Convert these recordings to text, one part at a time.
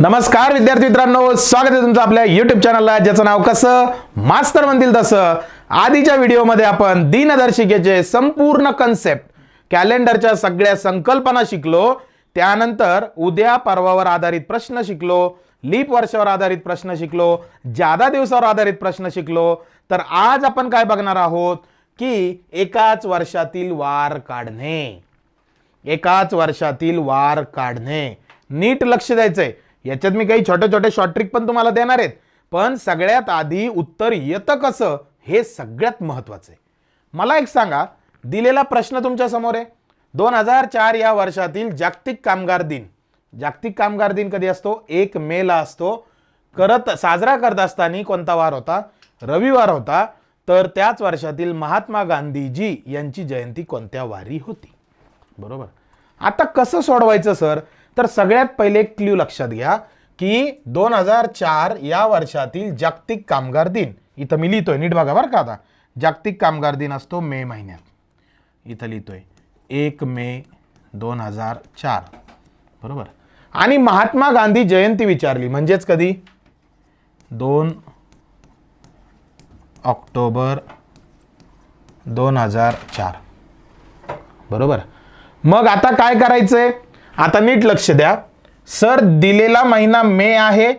नमस्कार विद्यार्थी मित्रांनो. स्वागत आहे तुमचं आपल्या युट्यूब चॅनलला ज्याचं नाव कसं? मास्तर म्हणतील तसं. आधीच्या व्हिडिओमध्ये आपण दिनदर्शिकेचे संपूर्ण कन्सेप्ट कॅलेंडरच्या सगळ्या संकल्पना शिकलो. त्यानंतर उद्या पर्वावर आधारित प्रश्न शिकलो. लीप वर्षावर आधारित प्रश्न शिकलो. जादा दिवसावर आधारित प्रश्न शिकलो. तर आज आपण काय बघणार आहोत? की एकाच वर्षातील वार काढणे. एकाच वर्षातील वार काढणे. नीट लक्ष द्यायचंय. याच्यात मी काही छोटे छोटे शॉर्ट ट्रिक पण तुम्हाला देणार आहेत. पण सगळ्यात आधी उत्तर येतं कसं हे सगळ्यात महत्त्वाचं आहे. मला एक सांगा दिलेला प्रश्न तुमच्यासमोर आहे. दोन हजार चार या वर्षातील जागतिक कामगार दिन. जागतिक कामगार दिन कधी असतो? एक मेला असतो. करत साजरा करत असताना कोणता वार होता? रविवार होता. तर त्याच वर्षातील महात्मा गांधीजी यांची जयंती कोणत्या वारी होती? बरोबर. आता कसं सोडवायचं सर? तर सगळ्यात पहिले एक क्ल्यू लक्षात घ्या की दोन हजार चार या वर्षातील जागतिक कामगार दिन. इथं मी लिहितोय नीट बघा बरं का आता. जागतिक कामगार दिन असतो मे महिन्यात. इथं लिहितोय एक मे दोन हजार चार. बरोबर? आणि महात्मा गांधी जयंती विचारली म्हणजेच कधी? दोन ऑक्टोबर दोन हजार चार. बरोबर? मग आता काय करायचंय? आता नीट लक्ष द्या. सर दिलेला महिना मे आहे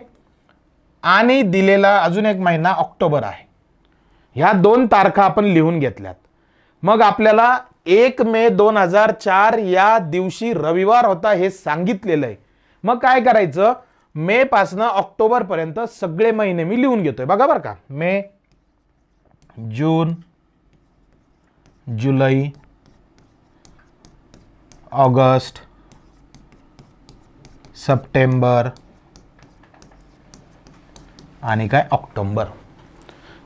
आणि दिलेला अजून एक महिना ऑक्टोबर आहे. ह्या दोन तारखा आपण लिहून घेतल्यात. मग आपल्याला एक मे दोन हजार चार या दिवशी रविवार होता हे सांगितलेलं आहे. मग काय करायचं? मे पासनं ऑक्टोबरपर्यंत सगळे महिने मी लिहून घेतोय. बघा बरं का. मे जून जुलै ऑगस्ट सप्टेंबर आणि काय? ऑक्टोंबर.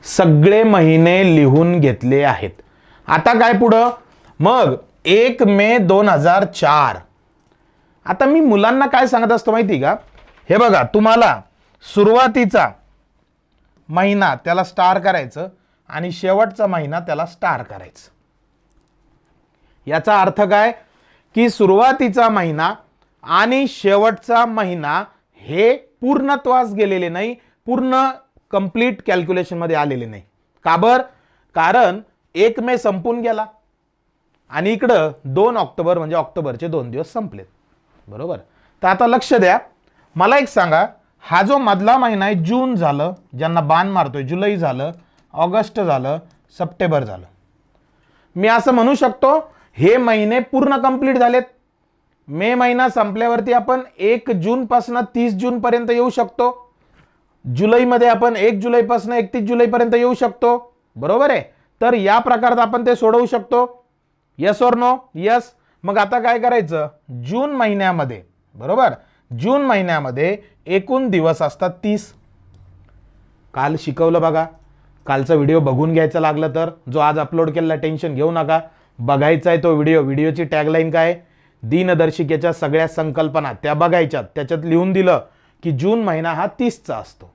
सगळे महिने लिहून घेतले आहेत. आता काय पुढं? मग एक मे दोन हजार चार. आता मी मुलांना काय सांगत असतो माहिती का? हे बघा तुम्हाला सुरुवातीचा महिना त्याला स्टार करायचं आणि शेवटचा महिना त्याला स्टार करायचं. याचा अर्थ काय? की सुरुवातीचा महिना आणि शेवटचा महिना हे पूर्णत्वास गेलेले नाही पूर्ण कंप्लीट कॅल्क्युलेशनमध्ये आलेले नाही. का बर? कारण एक मे संपून गेला. आणि इकडं दोन ऑक्टोबर म्हणजे ऑक्टोबरचे दोन दिवस संपलेत. बरोबर? तर आता लक्ष द्या. मला एक सांगा हा जो मधला महिना आहे जून झालं ज्यांना बाण मारतोय जुलै झालं ऑगस्ट झालं सप्टेंबर झालं. मी असं म्हणू शकतो हे महिने पूर्ण कंप्लीट झालेत. मे महिना संपल्यावरती आपण एक जूनपासून तीस जूनपर्यंत येऊ शकतो. जुलैमध्ये आपण एक जुलैपासून एकतीस जुलैपर्यंत येऊ शकतो. बरोबर आहे? तर या प्रकारात आपण ते सोडवू शकतो. यस और नो यस मग आता काय करायचं? जून महिन्यामध्ये बरोबर? जून महिन्यामध्ये एकूण दिवस असतात तीस. काल शिकवलं बघा. कालचा व्हिडिओ बघून घ्यायचा लागलं तर जो आज अपलोड केलेला टेन्शन घेऊ नका. बघायचा आहे तो व्हिडिओ. व्हिडिओची टॅगलाईन काय? आहे? दिनदर्शिकेच्या सगळ्या संकल्पना त्या बघायच्यात. त्याच्यात लिहून दिलं की जून महिना हा तीसचा असतो.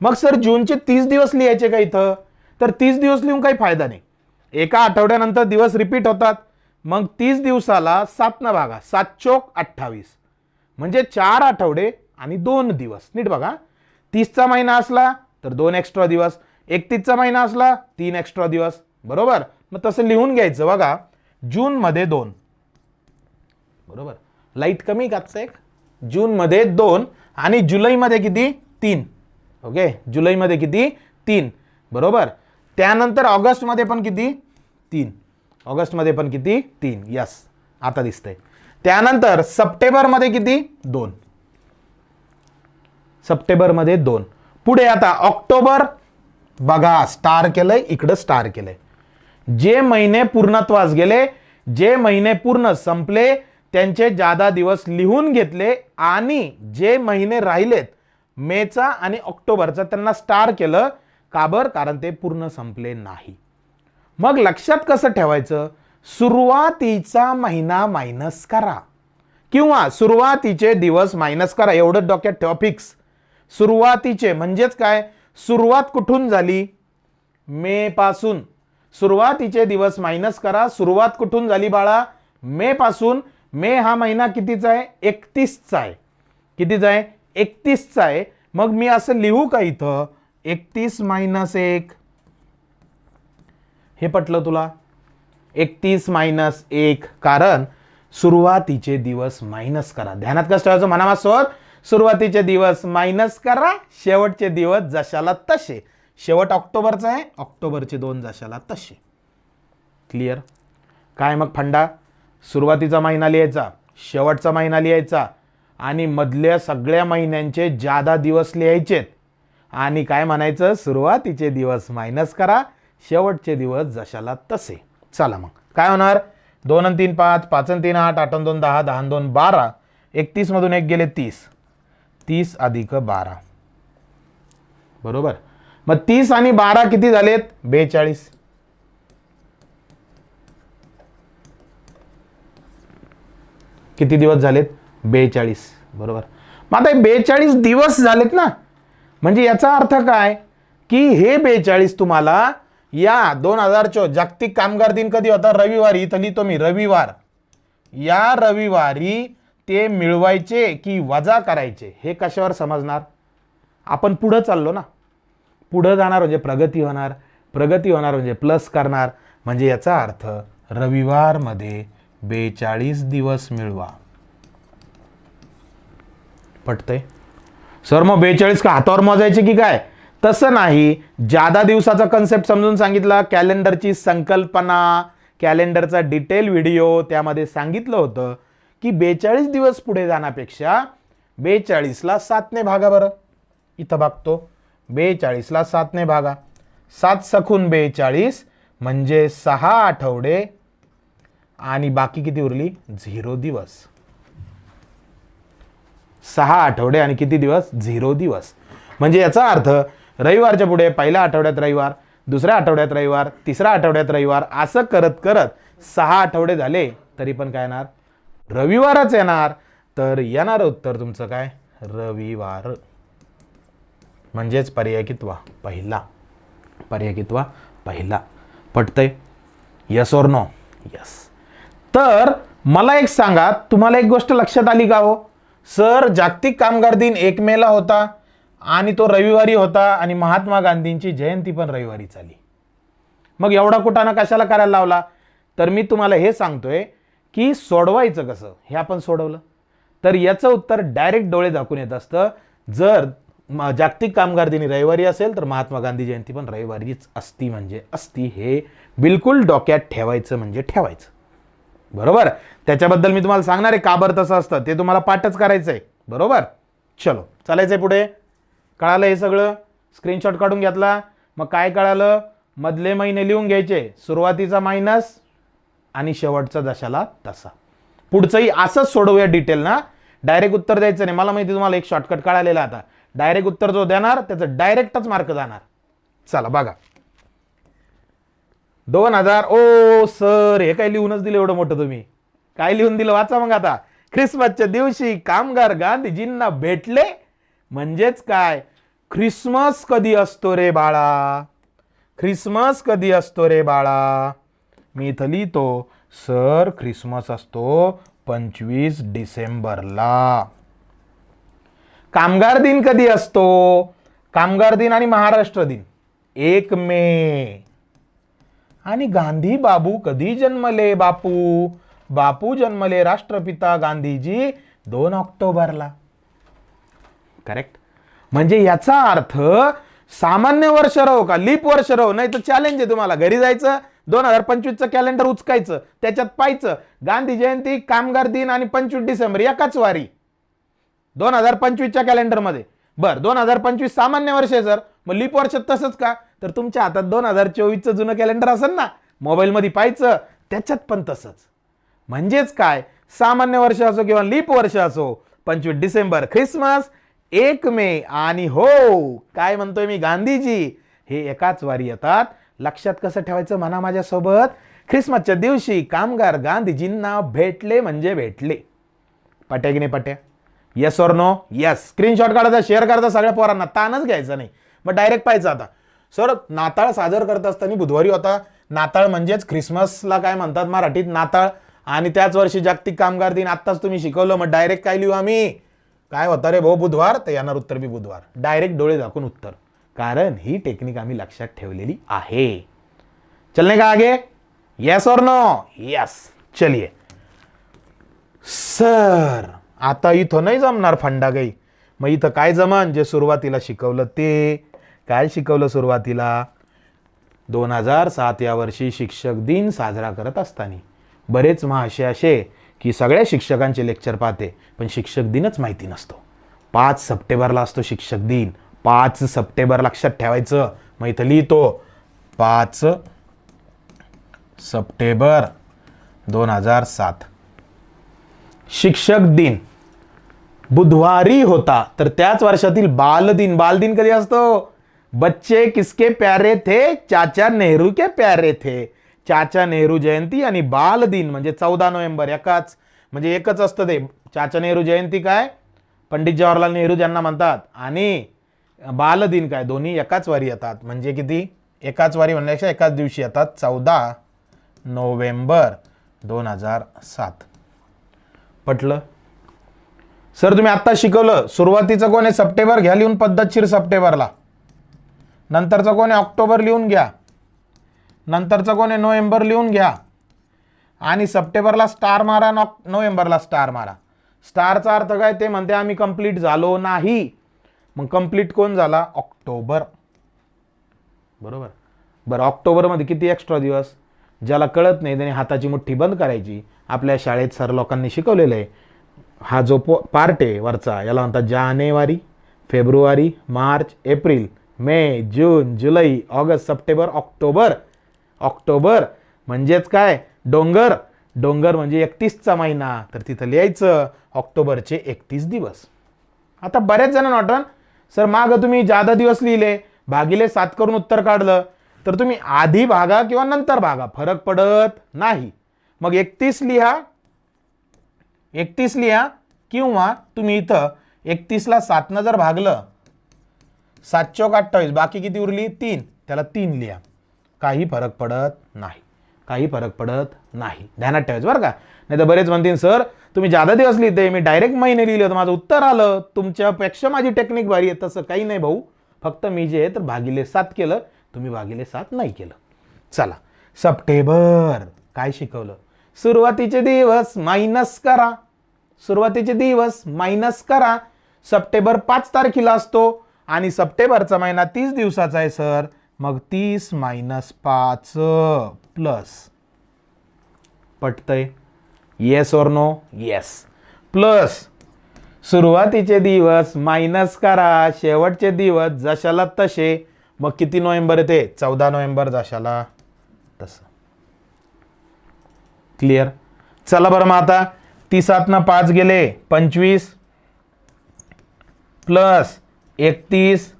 मग सर जूनचे तीस दिवस लिहायचे का इथं? तर तीस दिवस लिहून काही फायदा नाही. एका आठवड्यानंतर दिवस रिपीट होतात. मग तीस दिवसाला सातनं भागा सात चोक अठ्ठावीस. म्हणजे चार आठवडे आणि दोन दिवस. नीट बघा. तीसचा महिना असला तर दोन एक्स्ट्रा दिवस. एकतीसचा महिना असला तीन एक्स्ट्रा दिवस. बरोबर? मग तसं लिहून घ्यायचं. बघा. जूनमध्ये दोन. बरोबर? लाइट कमी कापचं एक? जूनमध्ये दोन आणि जुलैमध्ये किती? तीन. ओके जुलैमध्ये किती? तीन. बरोबर? त्यानंतर ऑगस्टमध्ये पण किती? तीन. ऑगस्टमध्ये पण किती? तीन. यस आता दिसतंय. त्यानंतर सप्टेंबरमध्ये किती? दोन. सप्टेंबरमध्ये दोन. पुढे आता ऑक्टोबर बघा स्टार केलंय इकडं स्टार केलंय. जे महिने पूर्णत्वास गेले जे महिने पूर्ण संपले त्यांचे जादा दिवस लिहून घेतले आणि जे महिने राहिलेत मेचा आणि ऑक्टोबरचा त्यांना स्टार केलं काबर कारण ते पूर्ण संपले नाही. मग लक्षात कसं ठेवायचं? सुरुवातीचा महिना मायनस करा. किंवा सुरुवातीचे दिवस मायनस करा एवढं डोक्यात ठेवा फिक्स. सुरुवातीचे म्हणजेच काय? सुरुवात कुठून झाली? मे पासून. सुरुवातीचे दिवस मायनस करा सुरुवात कुठून झाली बाळा? मे पासून. मे हा महिना कितीचा आहे? एकतीसचा आहे. कितीचा आहे? एकतीसचा आहे. मग मी असं लिहू का इथं? एकतीस मायनस एक. हे पटलं तुला? एकतीस मायनस एक. कारण सुरुवातीचे दिवस मायनस करा. ध्यानात कसं ठेवायचं मनामासोबत सुरुवातीचे दिवस मायनस करा. शेवटचे दिवस जशाला तसे. शेवट ऑक्टोबरचा आहे ऑक्टोबरचे दोन जशाला तसे. क्लिअर काय मग फंडा? सुरुवातीचा महिना लिहायचा शेवटचा महिना लिहायचा आणि मधल्या सगळ्या महिन्यांचे जादा दिवस लिहायचेत. आणि काय म्हणायचं? सुरुवातीचे दिवस मायनस करा शेवटचे दिवस जशाला तसे. चला मग. काय होणार? दोन आणि तीन पाच पाच आणि तीन आठ आठ दोन दहा दहा दोन बारा एकतीसमधून एक गेले तीस. तीस अधिक बारा. बरोबर? मग तीस आणि बारा किती झालेत? बेचाळीस. किती दिवस झालेत? बेचाळीस. बरोबर. मग आता बेचाळीस दिवस झालेत ना? म्हणजे याचा अर्थ काय? की हे बेचाळीस तुम्हाला या दोन हजार चो जागतिक कामगार दिन कधी होता? रविवारी. इथं लिहितो मी रविवार. या रविवारी ते मिळवायचे की वजा करायचे? हे कशावर समजणार? आपण पुढं चाललो ना. पुढं जाणार म्हणजे प्रगती होणार. प्रगती होणार म्हणजे प्लस करणार. म्हणजे याचा अर्थ रविवारमध्ये बेचाळीस दिवस मिळवा. पटतंय? सर मग बेचाळीस का हातावर मोजायचे की काय? तसं नाही. जादा दिवसाचा कन्सेप्ट समजून सांगितला कॅलेंडरची संकल्पना कॅलेंडरचा डिटेल व्हिडिओ त्यामध्ये सांगितलं होतं की बेचाळीस दिवस पुढे जाण्यापेक्षा बेचाळीसला सातने भागा बरं. इथं बघतो बेचाळीसला सातने भागा. सात सखून बेचाळीस म्हणजे सहा आठवडे आणि बाकी किती उरली? झिरो दिवस. सहा आठवडे आणि किती दिवस? झिरो दिवस. म्हणजे याचा अर्थ रविवारच्या पुढे पहिल्या आठवड्यात रविवार दुसऱ्या आठवड्यात रविवार तिसऱ्या आठवड्यात रविवार असं करत करत सहा आठवडे झाले तरी पण काय येणार? रविवारच येणार. तर येणार उत्तर तुमचं काय? रविवार. म्हणजेच पर्याय कितवा पहिला. पर्याय कितवा पहिला. पटतंय? यस और नो यस तर मला एक सांगा तुम्हाला एक गोष्ट लक्षात आली का हो? सर जागतिक कामगार दिन एक मेला होता आणि तो रविवारी होता आणि महात्मा गांधींची जयंती पण रविवारी झाली मग एवढा कुटाणा कशाला करायला लावला? तर मी तुम्हाला हे सांगतोय की सोडवायचं कसं? हे आपण सोडवलं. तर याचं उत्तर डायरेक्ट डोळे दाखवून येत असतं. जर जागतिक कामगार दिनी रविवारी असेल तर महात्मा गांधी जयंती पण रविवारीच असती म्हणजे असती हे बिलकुल डोक्यात ठेवायचं म्हणजे ठेवायचं. बरोबर? त्याच्याबद्दल मी तुम्हाला सांगणार आहे का बरं तसं असतं. ते तुम्हाला पाठच करायचं आहे बरोबर? चलो चालायचंय पुढे. कळालं हे सगळं? स्क्रीनशॉट काढून घेतला. मग काय कळालं? मधले महिने लिहून घ्यायचे. सुरुवातीचा मायनस आणि शेवटचा जशाला तसा. पुढचंही असंच सोडवूया डिटेल ना. डायरेक्ट उत्तर द्यायचं नाही. मला माहिती तुम्हाला एक शॉर्टकट कळालेला आता. डायरेक्ट उत्तर जो देणार त्याचं डायरेक्टच मार्क जाणार. चला बघा. दोन हजार ओ सर हे काय लिहूनच दिलं एवढं मोठं तुम्ही? काय लिहून दिलं? वाचा मग आता. ख्रिसमसच्या दिवशी कामगार गांधीजींना भेटले. म्हणजेच काय? ख्रिसमस कधी असतो रे बाळा? ख्रिसमस कधी असतो रे बाळा? मी इथं लिहितो सर ख्रिसमस असतो पंचवीस डिसेंबरला. कामगार दिन कधी असतो? कामगार दिन आणि महाराष्ट्र दिन. एक मे. आणि गांधी बाबू कधी जन्मले बापू? बापू जन्मले राष्ट्रपिता गांधीजी दोन ऑक्टोबरला. करेक्ट म्हणजे याचा अर्थ सामान्य वर्ष राहो का लीप वर्ष राहो नाही तर चॅलेंज आहे तुम्हाला. घरी जायचं दोन हजार पंचवीसचं कॅलेंडर उचकायचं त्याच्यात पाहायचं. गांधी जयंती कामगार दिन आणि पंचवीस डिसेंबर एकाच वारी. दोन हजार पंचवीसच्या कॅलेंडरमध्ये बर दोन हजार पंचवीस सामान्य वर्ष आहे सर. मग लीप वर्ष तसंच का? तर तुमच्या हातात दोन हजार चोवीसचं जुनं कॅलेंडर असेल ना मोबाईलमध्ये पाहायचं त्याच्यात पण तसंच. म्हणजेच काय? सामान्य वर्ष असो किंवा लीप वर्ष असो पंचवीस डिसेंबर ख्रिसमस एक मे आणि हो काय म्हणतोय मी गांधीजी? हे एकाच वारी येतात. लक्षात कसं ठेवायचं म्हणा माझ्यासोबत? ख्रिसमसच्या दिवशी कामगार गांधीजींना भेटले म्हणजे भेटले. पट्या की नाही पट्या येस और नो येस स्क्रीनशॉट काढायचा शेअर करायचा सगळ्या पोरांना ताणच घ्यायचा नाही. मग डायरेक्ट पाहायचं आता. सर नाताळ साजर करत असताना बुधवारी होता. नाताळ म्हणजेच ख्रिसमसला काय म्हणतात मराठीत? नाताळ. आणि त्याच वर्षी जागतिक कामगार दिन. आत्ताच तुम्ही शिकवलं मग डायरेक्ट काय लिहू आम्ही? काय होता रे भाऊ बुधवार? तर येणार उत्तर बी बुधवार. डायरेक्ट डोळे दाखवून उत्तर. कारण ही टेक्निक आम्ही लक्षात ठेवलेली आहे. चलने का आगे? यस और नो येस चलिए सर आता इथं नाही जमणार फंडा काही मग इथं काय जमन? जे सुरुवातीला शिकवलं ते. काय शिकवलं सुरुवातीला? दोन हजार सात या वर्षी शिक्षक दिन साजरा करत असताना. बरेच महाशय असे की सगळ्या शिक्षकांचे लेक्चर पाहते पण शिक्षक दिनच माहिती नसतो. पाच सप्टेंबरला असतो शिक्षक दिन. पाच सप्टेंबर लक्षात ठेवायचं. मग इथं लिहितो पाच सप्टेंबर दोन हजार सात. शिक्षक दिन. बुधवारी होता तर त्याच वर्षातील बालदिन. बालदिन कधी असतो? बच्चे किसके प्यारे थे? चाचा नेहरू के प्यारे थे. चाचा नेहरू जयंती आणि बाल दिन म्हणजे चौदा नोव्हेंबर एकाच म्हणजे एकच असतं ते. चाचा नेहरू जयंती काय? पंडित जवाहरलाल नेहरू ज्यांना म्हणतात. आणि बालदिन काय? दोन्ही एकाच वारी येतात. म्हणजे किती? एकाच वारी म्हणण्यापेक्षा एकाच दिवशी येतात. चौदा नोव्हेंबर दोन हजार सात. पटलं? सर तुम्ही आत्ता शिकवलं. सुरुवातीचं कोण आहे? सप्टेंबर. घ्या लिहून पद्धतशीर सप्टेंबरला. नंतरचं कोण आहे? ऑक्टोबर लिहून घ्या. नंतरचं कोण आहे? नोव्हेंबर लिहून घ्या. आणि सप्टेंबरला स्टार मारा नॉ नोव्हेंबरला स्टार मारा. स्टारचा अर्थ काय? ते म्हणते आम्ही कंप्लीट झालो नाही. मग कंप्लीट कोण झाला? ऑक्टोबर. बरोबर? बरं ऑक्टोबरमध्ये किती एक्स्ट्रा दिवस? ज्याला कळत नाही त्याने हाताची मुठ्ठी बंद करायची. आपल्या शाळेत सर लोकांनी शिकवलेलं आहे. हा जो पो पार्ट आहे वरचा याला म्हणतात जानेवारी फेब्रुवारी मार्च एप्रिल. मे जून जुलै ऑगस्ट सप्टेंबर ऑक्टोबर. ऑक्टोबर म्हणजेच काय? डोंगर. डोंगर म्हणजे एकतीसचा महिना. तर तिथं लिहायचं ऑक्टोबरचे एकतीस दिवस. आता बऱ्याच जण नॉटन सर मागं तुम्ही जादा दिवस लिहिले भागिले सात करून उत्तर काढलं. तर तुम्ही आधी भागा किंवा नंतर भागा. फरक पडत नाही. मग एकतीस लिहा. एकतीस लिहा किंवा तुम्ही इथं एकतीसला सातनं जर भागलं सात चौक अठ्ठावीस बाकी किती उरली? तीन. त्याला तीन लिहा. काही फरक पडत नाही. काही फरक पडत नाही. ध्यानात ठेवायचं बरं का? नाही तर बरेच म्हणतील सर तुम्ही जादा दिवस लिहिते मी डायरेक्ट महिने लिहिले होतं माझं उत्तर आलं. तुमच्यापेक्षा माझी टेक्निक भारी आहे. तसं काही नाही भाऊ. फक्त मी जे आहे तर भागिले सात केलं. तुम्ही भागिले सात नाही केलं. चला. सप्टेंबर. काय शिकवलं? सुरुवातीचे दिवस मायनस करा. सुरुवातीचे दिवस मायनस करा. सप्टेंबर पाच तारखेला असतो. आणि सप्टेंबरचा महिना तीस दिवसाचा आहे सर. मग तीस मायनस पाच प्लस. पटतंय? येस और नो येस प्लस सुरुवातीचे दिवस मायनस करा शेवटचे दिवस जशाला तसे. मग किती नोव्हेंबर येते? चौदा नोव्हेंबर जशाला तसं. क्लिअर चला बरं मग आता. तिसातनं पाच गेले पंचवीस. प्लस एकतीस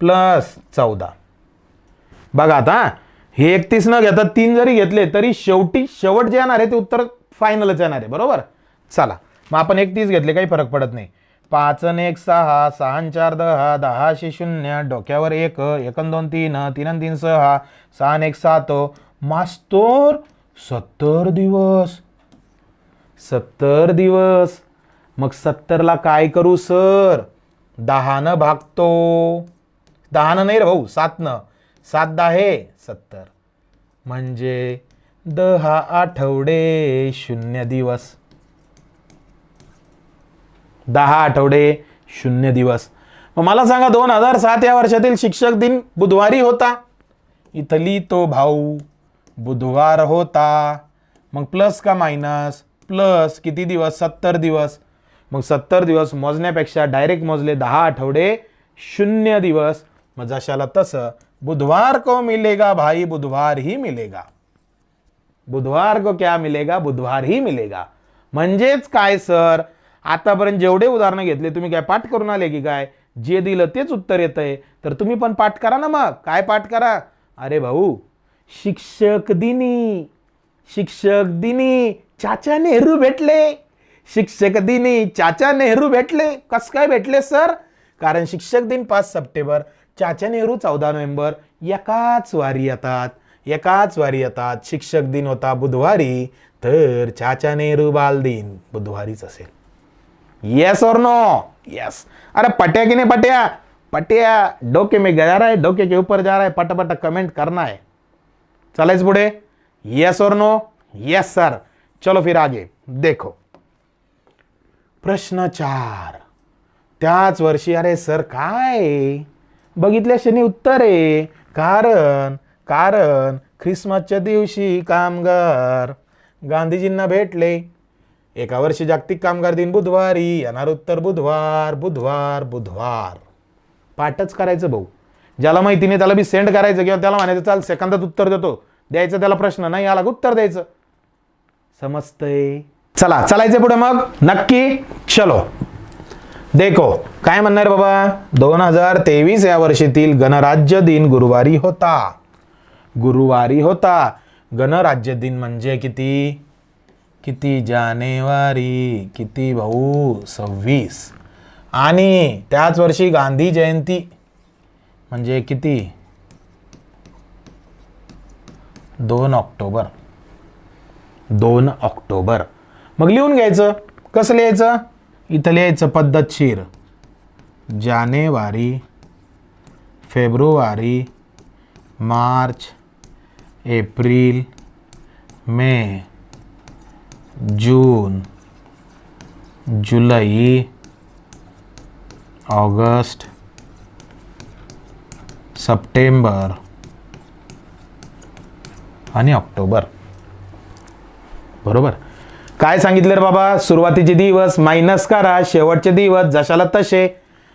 प्लस चौदा. बघा आता हे एकतीस न घेता तीन जरी घेतले तरी शेवटी शेवट जे येणार आहे ते उत्तर फायनलच येणार आहे बरोबर? चला मग आपण एकतीस घेतले काही फरक पडत नाही. पाच आणि एक सहा सहा चार दहा दहाशे शून्य डोक्यावर एक एकन दोन तीन तीन तीन सहा सहा एक सात मास्तोर सत्तर दिवस. सत्तर दिवस. मग सत्तरला काय करू सर? दहानं भागतो. दहानं नाही रे भाऊ सातनं. सात दहा सत्तर. म्हणजे दहा आठवडे शून्य दिवस. दहा आठवडे शून्य दिवस. मग मला सांगा दोन हजार सात या वर्षातील शिक्षक दिन बुधवारी होता. इथली तो भाऊ बुधवार होता. मग प्लस का मायनस? प्लस किती दिवस? सत्तर दिवस. मग सत्तर दिवस मोजण्यापेक्षा डायरेक्ट मोजले दहा आठवडे शून्य दिवस. मग जशाला तसं बुधवार को मिलेगा भाई बुधवार ही मिलेगा. बुधवार को क्या मिलेगा? बुधवार ही मिलेगा. म्हणजेच काय सर? आतापर्यंत जेवढे उदाहरणं घेतले तुम्ही काय पाठ करून आले की काय? जे दिलं तेच उत्तर येतंय. तर तुम्ही पण पाठ करा ना मग. काय पाठ करा? अरे भाऊ शिक्षक दिनी शिक्षक दिनी चाचा नेहरू भेटले. शिक्षक दिनी चाचा नेहरू भेटले. कस काय भेटले सर? कारण शिक्षक दिन पाच सप्टेंबर चाचा नेहरू चौदा नोव्हेंबर एकाच वारी येतात. एकाच वारी येतात. शिक्षक दिन होता बुधवारी तर चाचा नेहरू बाल दिन बुधवारीच असेल. येस और नो येस अरे पट्या की नाही पट्या? पट्या. डोके में जा रहा है डोके के ऊपर जा रहा है पट पट कमेंट करना है. चलायच पुढे येस और नो येस सर चलो फिर आगे. देखो. प्रश्न चार. त्याच वर्षी अरे सर काय बघितल्या शनी उत्तर आहे. कारण कारण ख्रिसमसच्या दिवशी कामगार गांधीजींना भेटले. एका वर्षी जागतिक कामगार दिन बुधवारी येणार उत्तर बुधवार बुधवार बुधवार. पाठच करायचं भाऊ. ज्याला माहिती नाही त्याला बी सेंड करायचं किंवा त्याला म्हणायचं चाल सेकंदात उत्तर देतो. द्यायचं त्याला प्रश्न नाही आला उत्तर द्यायचं. समजतंय? चला चालायचं पुढे मग. नक्की. चलो. देखो काय म्हणणार बाबा? दोन हजार तेवीस या वर्षीतील गणराज्य दिन गुरुवारी होता. गुरुवारी होता. गणराज्य दिन म्हणजे किती? किती जानेवारी किती भाऊ? सव्वीस. आणि त्याच वर्षी गांधी जयंती म्हणजे किती? दोन ऑक्टोबर. दोन ऑक्टोबर. मग लिहून घ्यायचं. कसं लिहायचं? इथं लिहायचं पद्धतशीर जानेवारी फेब्रुवारी मार्च एप्रिल मे जून जुलै ऑगस्ट सप्टेंबर आणि ऑक्टोबर. बरोबर? काय सांगितलं रे बाबा? सुरुवातीचे दिवस मायनस करा शेवटचे दिवस जशाला तसे.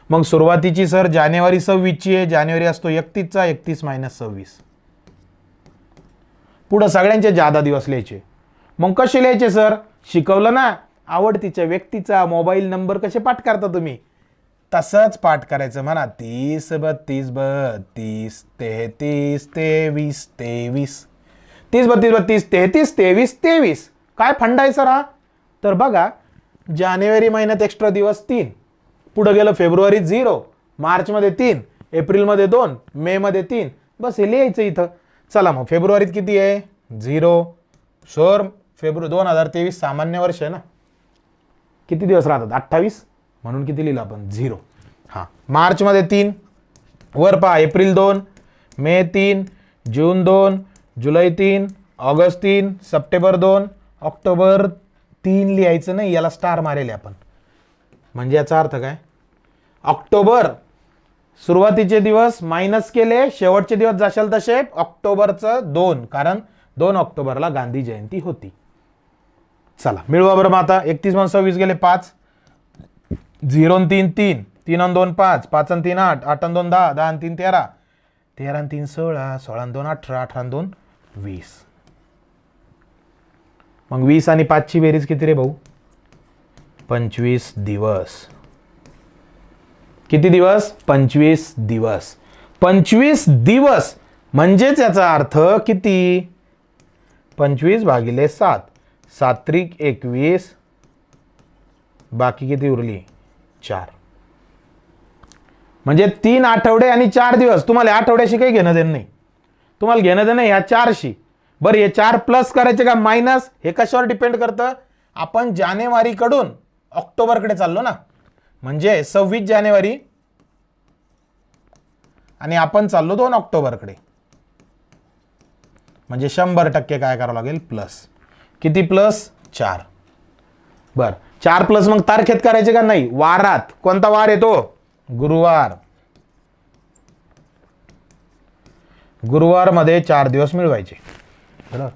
मग सुरुवातीची सर जानेवारी सव्वीसची आहे जानेवारी असतो एकतीसचा एकतीस मायनस सव्वीस. पुढं सगळ्यांचे जादा दिवस लिहायचे. मग कसे लिहायचे सर? शिकवलं ना? आवडतीच्या व्यक्तीचा मोबाईल नंबर कसे पाठ करता तुम्ही? तसंच पाठ करायचं म्हणा. तीस बत्तीस बत्तीस तेहतीस तेवीस तेवीस. तीस बत्तीस बत्तीस तेहतीस तेवीस तेवीस. काय फंड आहे सर हा तर बघा जानेवारी महिन्यात एक्स्ट्रा दिवस तीन. पुढं गेलं फेब्रुवारी झिरो मार्चमध्ये तीन एप्रिलमध्ये दोन मेमध्ये तीन. बस हे लिहायचं इथं. चला मग फेब्रुवारीत किती आहे? झिरो शोर फेब्रुवारी दोन हजार तेवीस सामान्य वर्ष आहे ना? किती दिवस राहतात? अठ्ठावीस? म्हणून किती लिहिलं आपण? झिरो हां. मार्चमध्ये तीन वर पहा एप्रिल दोन मे तीन जून दोन जुलै तीन ऑगस्ट तीन सप्टेंबर दोन ऑक्टोबर तीन लिहायचं नाही याला स्टार मारेल आपण. म्हणजे याचा अर्थ काय? ऑक्टोबर सुरुवातीचे दिवस मायनस केले शेवटचे दिवस जाशाल तसे ऑक्टोबरचं दोन. कारण दोन ऑक्टोबरला गांधी जयंती होती. चला मिळवा बरं मग आता. एकतीस म्हणून सव्वीस गेले पाच. झिरो तीन तीन. तीन आणि दोन पाच. पाच आणि तीन आठ. आठ आणि दोन दहा. दहा आणि तीन तेरा. तेरा आणि तीन सोळा. सोळा दोन अठरा. अठरा दोन वीस. मग वीस आणि पाचची बेरीज किती रे भाऊ? पंचवीस दिवस. किती दिवस? पंचवीस दिवस. पंचवीस दिवस म्हणजेच याचा अर्थ किती? पंचवीस भागिले सात. सात्रिक एकवीस. बाकी किती उरली? चार. म्हणजे तीन आठवडे आणि चार दिवस. तुम्हाला आठवड्याशी काही घेणं देणं नाही. तुम्हाला घेणं देणं ह्या चारशी. बरं हे चार प्लस करायचे का मायनस हे कशावर डिपेंड करतं? आपण जानेवारीकडून ऑक्टोबरकडे चाललो ना. म्हणजे सव्वीस जानेवारी आणि आपण चाललो दोन ऑक्टोबरकडे. म्हणजे शंभर टक्के काय करावं लागेल? प्लस किती प्लस चार. बर चार प्लस मग तारखेत करायचे का नाही? वारात. कोणता वार येतो? गुरुवार. गुरुवारमध्ये चार दिवस मिळवायचे. बरोबर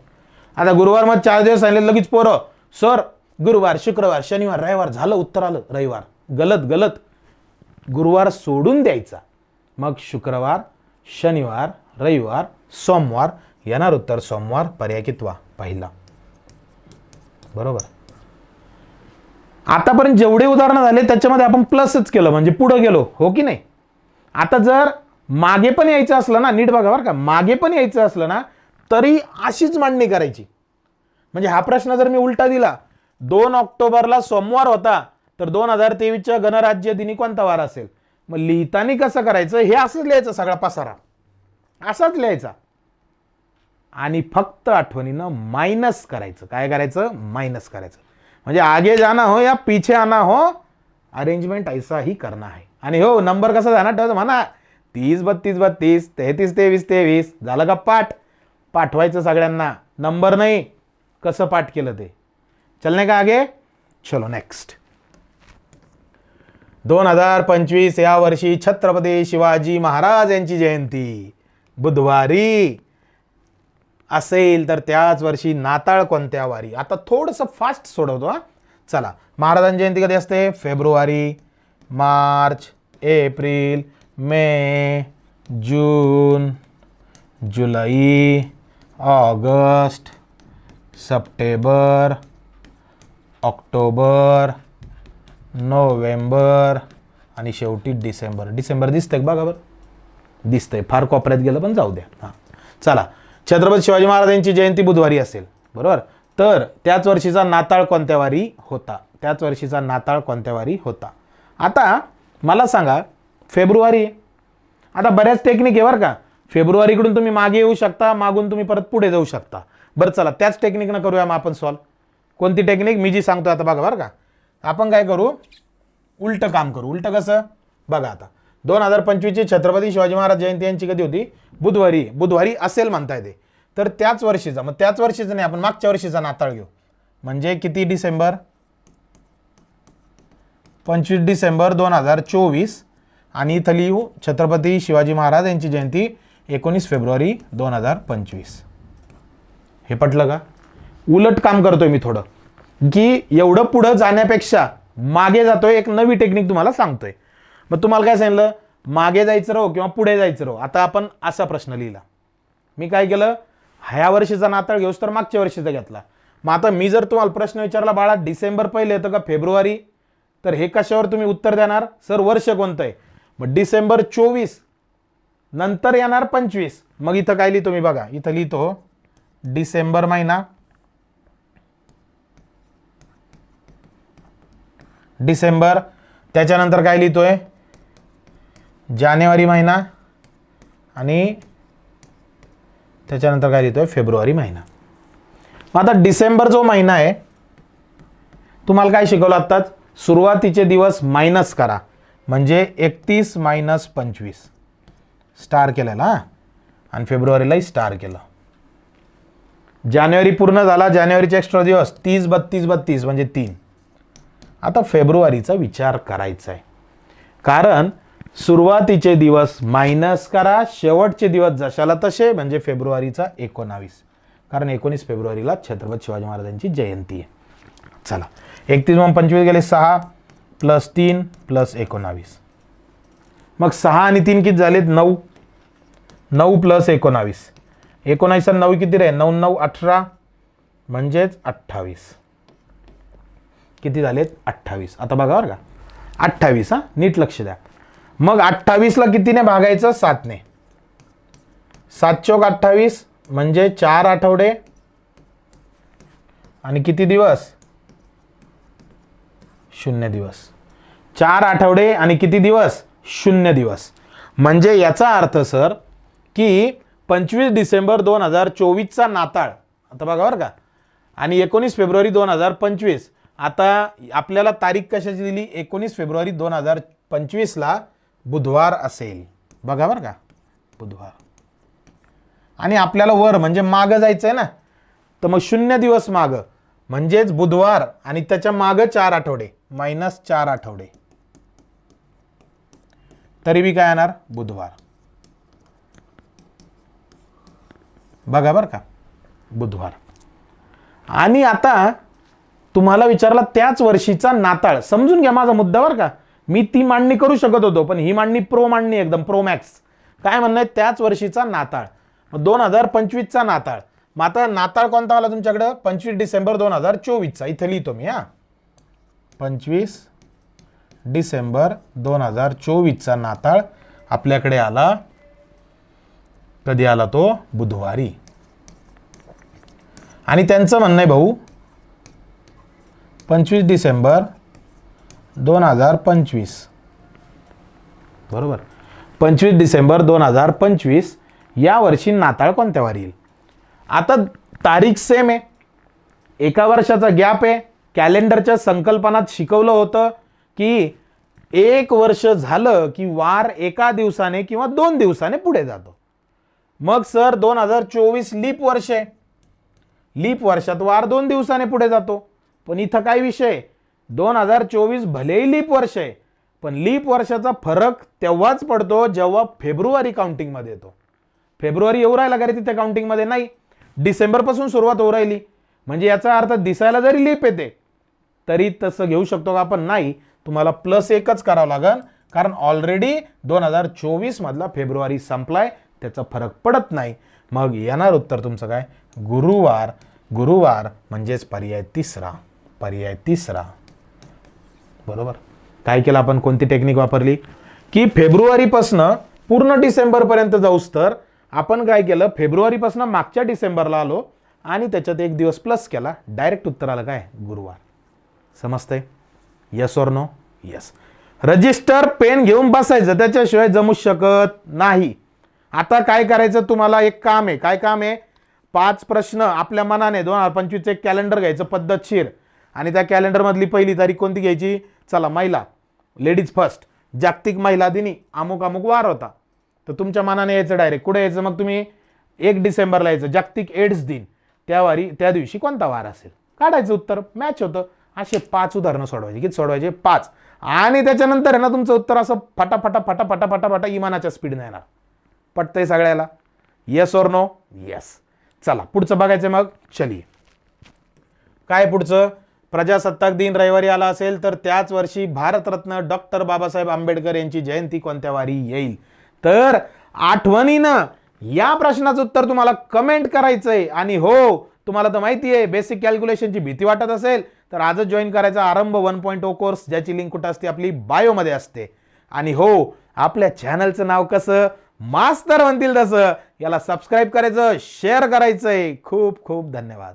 आता मग चार दिवस सांगितले लगेच पोरं सर गुरुवार शुक्रवार शनिवार रविवार झालं उत्तर आलं रविवार. गलत गलत. गुरुवार सोडून द्यायचा. मग शुक्रवार शनिवार रविवार सोमवार येणार उत्तर सोमवार पर्याय कितवा पहिला. बरोबर? आतापर्यंत जेवढे उदाहरणं झाले त्याच्यामध्ये आपण प्लसच केलं म्हणजे पुढं गेलो हो की नाही? आता जर मागे पण यायचं असलं ना नीट बघा बरं का मागे पण यायचं असलं ना तरी अशीच मांडणी करायची. म्हणजे हा प्रश्न जर मी उलटा दिला दोन ऑक्टोबरला सोमवार होता तर दोन हजार तेवीसच्या गणराज्य दिनी कोणता वार असेल? मग लिहिताना कसं करायचं? हे असंच लिहायचं सगळा पसारा. असाच लिहायचा. आणि फक्त आठवणीनं मायनस करायचं. काय करायचं? मायनस करायचं. म्हणजे आगे जाना हो या पीछे आना हो अरेंजमेंट ऐसा ही करना आहे. आणि हो नंबर कसा जाणार? ठेवायचा म्हणा तीस बत्तीस बत्तीस तेहतीस तेवीस तेवीस झालं का पाठ? पाठवायचं सगळ्यांना. नंबर नाही. कसं पाठ केलं ते? चलने का आगे? चलो नेक्स्ट दोन हजार पंचवीस या वर्षी छत्रपती शिवाजी महाराज यांची जयंती. बुधवारी. असेल तर त्याच वर्षी नाताळ कोणत्या वारी? आता थोडंसं फास्ट सोडवतो हा. चला. महाराजांची जयंती कधी असते? फेब्रुवारी मार्च एप्रिल मे जून जुलै. ऑगस्ट सप्टेंबर ऑक्टोबर नोव्हेंबर आणि शेवटी डिसेंबर. डिसेंबर दिसतंय बघा बरं? दिसतंय. फार कोपऱ्यात गेलं पण जाऊ द्या. हां. चला. छत्रपती शिवाजी महाराजांची जयंती बुधवारी असेल. बरोबर? तर त्याच वर्षीचा नाताळ कोणत्या वारी होता? त्याच वर्षीचा नाताळ कोणत्या वारी होता? आता मला सांगा फेब्रुवारी. आता बऱ्याच टेक्निक आहे बरं का. फेब्रुवारीकडून तुम्ही मागे येऊ शकता मागून तुम्ही परत पुढे जाऊ शकता. बरं चला त्याच टेक्निकनं करूया मग आपण सॉल्व कोणती टेक्निक मी जी सांगतो आता बघा बरं का. आपण काय करू? उलटं काम करू. उलटं कसं? बघा आता. दोन हजार पंचवीसची छत्रपती शिवाजी महाराज जयंती यांची कधी होती? बुधवारी. बुधवारी असेल म्हणता येते तर त्याच वर्षीचा मग त्याच वर्षीचा नाही आपण मागच्या वर्षीचा नाताळ घेऊ. म्हणजे किती डिसेंबर? पंचवीस डिसेंबर दोन हजार चोवीस. आणि इथं लिहू छत्रपती शिवाजी महाराज यांची जयंती एकोणीस फेब्रुवारी दोन हजार पंचवीस. हे पटलं का? उलट काम करतोय मी थोडं. की एवढं पुढं जाण्यापेक्षा मागे जातोय एक नवी टेक्निक तुम्हाला सांगतोय. मग तुम्हाला काय सांगितलं? मागे जायचं राहो किंवा पुढे जायचं राहो? आता आपण असा प्रश्न लिहिला. मी काय केलं? ह्या वर्षीचा नाताळ घेऊस तर मागच्या वर्षीचा घेतला. मग आता मी जर तुम्हाला प्रश्न विचारला बाळा डिसेंबर पहिले येतं का फेब्रुवारी? तर हे कशावर तुम्ही उत्तर देणार? सर वर्ष कोणतं आहे? मग डिसेंबर चोवीस नंतर येणार पंचवीस. मग इथं काय लिहितो मी बघा. इथं लिहितो डिसेंबर महिना. डिसेंबर. त्याच्यानंतर काय लिहितोय? जानेवारी महिना. आणि त्याच्यानंतर काय लिहितोय? फेब्रुवारी महिना. मग आता डिसेंबर जो महिना आहे तुम्हाला काय शिकवलं आत्ताच? सुरुवातीचे दिवस मायनस करा. म्हणजे एकतीस मायनस पंचवीस. स्टार केलेला. हां आणि फेब्रुवारीलाही स्टार केलं. जानेवारी पूर्ण झाला जानेवारीचे एक्स्ट्रा दिवस तीस बत्तीस बत्तीस म्हणजे तीन. आता फेब्रुवारीचा विचार करायचा आहे कारण सुरुवातीचे दिवस मायनस करा शेवटचे दिवस जशाला तसे म्हणजे फेब्रुवारीचा एकोणावीस. कारण एकोणीस फेब्रुवारीला छत्रपती शिवाजी महाराजांची जयंती आहे. चला. एकतीस मग पंचवीस गेले सहा प्लस तीन प्लस एकोणावीस. मग सहा आणि तीन किती झालेत? नऊ. नऊ प्लस एकोणावीस. एकोणावीस आणि नऊ किती रे? नऊ नऊ अठरा. म्हणजेच अठ्ठावीस. किती झालेत? अठ्ठावीस. आता बघा बरं का. अठ्ठावीस हां? नीट लक्ष द्या. मग अठ्ठावीसला कितीने भागायचं? सातने. सात चौक अठ्ठावीस म्हणजे चार आठवडे. आणि किती दिवस? शून्य दिवस. चार आठवडे आणि किती दिवस? शून्य दिवस. म्हणजे याचा अर्थ सर की पंचवीस डिसेंबर दोन हजार चोवीसचा नाताळ. आता बघा बरं का. आणि एकोणीस फेब्रुवारी दोन हजार पंचवीस. आता आपल्याला तारीख कशाची दिली? एकोणीस फेब्रुवारी दोन हजार पंचवीसला बुधवार असेल. बघा बरं का. बुधवार. आणि आपल्याला वर म्हणजे मागं जायचं आहे ना. तर मग शून्य दिवस मागं. म्हणजेच बुधवार आणि त्याच्या मागं चार आठवडे. मायनस चार आठवडे. तरी बी काय येणार बुधवार. बघा बरं का बुधवार. आणि आता तुम्हाला विचारला त्याच वर्षीचा नाताळ. समजून घ्या माझा मुद्दा बरं का. मी ती मांडणी करू शकत होतो पण ही मांडणी प्रो मांडणी एकदम प्रो मॅक्स काय म्हणणं आहे त्याच वर्षीचा नाताळ. मग दोन हजार पंचवीसचा नाताळ. मग आता नाताळ कोणता आला तुमच्याकडं? पंचवीस डिसेंबर दोन हजार चोवीसचा. इथं लिहितो मी हां. पंचवीस डिसेंबर दोन हजार चोवीसचा नाताळ आपल्याकडे आला. कधी आला तो? बुधवारी. आणि त्यांचं म्हणणं आहे भाऊ पंचवीस डिसेंबर दोन हजार पंचवीस. बरोबर. पंचवीस डिसेंबर दोन हजार पंचवीस या वर्षी नाताळ कोणत्या वारी येईल? आता तारीख सेम आहे. एका वर्षाचा गॅप आहे. कॅलेंडरच्या संकल्पनात शिकवलं होतं की एक वर्ष झालं की वार एका दिवसाने किंवा दोन दिवसाने पुढे जातो. मग सर दोन हजार चोवीस लीप वर्ष आहे. लीप वर्षात वार दोन दिवसाने पुढे जातो. पण इथं काय विषय? दोन हजार चोवीस भलेही लीप वर्ष आहे पण लीप वर्षाचा फरक तेव्हाच पडतो जेव्हा फेब्रुवारी काउंटिंगमध्ये येतो. फेब्रुवारी येऊ राहिला का रे तिथे काउंटिंगमध्ये? नाही. डिसेंबरपासून सुरुवात होऊ राहिली. म्हणजे याचा अर्थ दिसायला जरी लीप येते तरी तसं घेऊ शकतो का आपण? नाही. तुम्हाला प्लस एकच करावं लागेल कारण ऑलरेडी दोन हजार चोवीसमधला फेब्रुवारी संपलाय. त्याचा फरक पडत नाही. मग येणार उत्तर तुमचं काय? गुरुवार. गुरुवार म्हणजेच पर्याय तिसरा. पर्याय तिसरा. बरोबर? काय केलं आपण? कोणती टेक्निक वापरली? की फेब्रुवारीपासनं पूर्ण डिसेंबरपर्यंत जाऊस तर आपण काय केलं? फेब्रुवारीपासून मागच्या डिसेंबरला आलो आणि त्याच्यात एक दिवस प्लस केला. डायरेक्ट उत्तर आलं काय? गुरुवार. समजतंय? Yes or no yes register pen घेऊन बसायचं. त्याच्याशिवाय जमू शकत नाही. आता काय करायचं तुम्हाला एक काम आहे. काय काम आहे? पाच प्रश्न आपल्या मनाने दोन हजार पंचवीसचं एक कॅलेंडर घ्यायचं पद्धतशीर. आणि त्या कॅलेंडरमधली पहिली तारीख कोणती घ्यायची? चला महिला. लेडीज फर्स्ट जागतिक महिला दिनी अमुक अमुक वार होता. तर तुमच्या मनाने यायचं डायरेक्ट कुठे यायचं? मग तुम्ही एक डिसेंबरला यायचं. जागतिक एड्स दिन. त्या वारी त्या दिवशी कोणता वार असेल? काढायचं उत्तर. मॅच होतं. असे पाच उदाहरणं सोडवायचे. किती सोडवायचे? पाच. आणि त्याच्यानंतर आहे ना तुमचं उत्तर असं फटाफटा फटाफटा फटाफटा इमानाच्या स्पीडने येणार. पटतंय सगळ्याला? येस और नो येस चला पुढचं बघायचं मग. चलिये काय पुढचं? प्रजासत्ताक दिन रविवारी आला असेल तर त्याच वर्षी भारतरत्न डॉक्टर बाबासाहेब आंबेडकर यांची जयंती कोणत्या वारी येईल? तर आठवणीनं या प्रश्नाचं उत्तर तुम्हाला कमेंट करायचंय. आणि हो तुम्हाला तर माहिती आहे बेसिक कॅल्क्युलेशनची भीती वाटत असेल तर आजच जॉईन करायचा Aarambh one point O course ज्याची लिंक कुठं असते? आपली बायोमध्ये असते. आणि हो आपल्या चॅनलचं नाव कसं? मास्तर म्हणतील तसं. याला सबस्क्राईब करायचं शेअर करायचंय. खूप खूप धन्यवाद.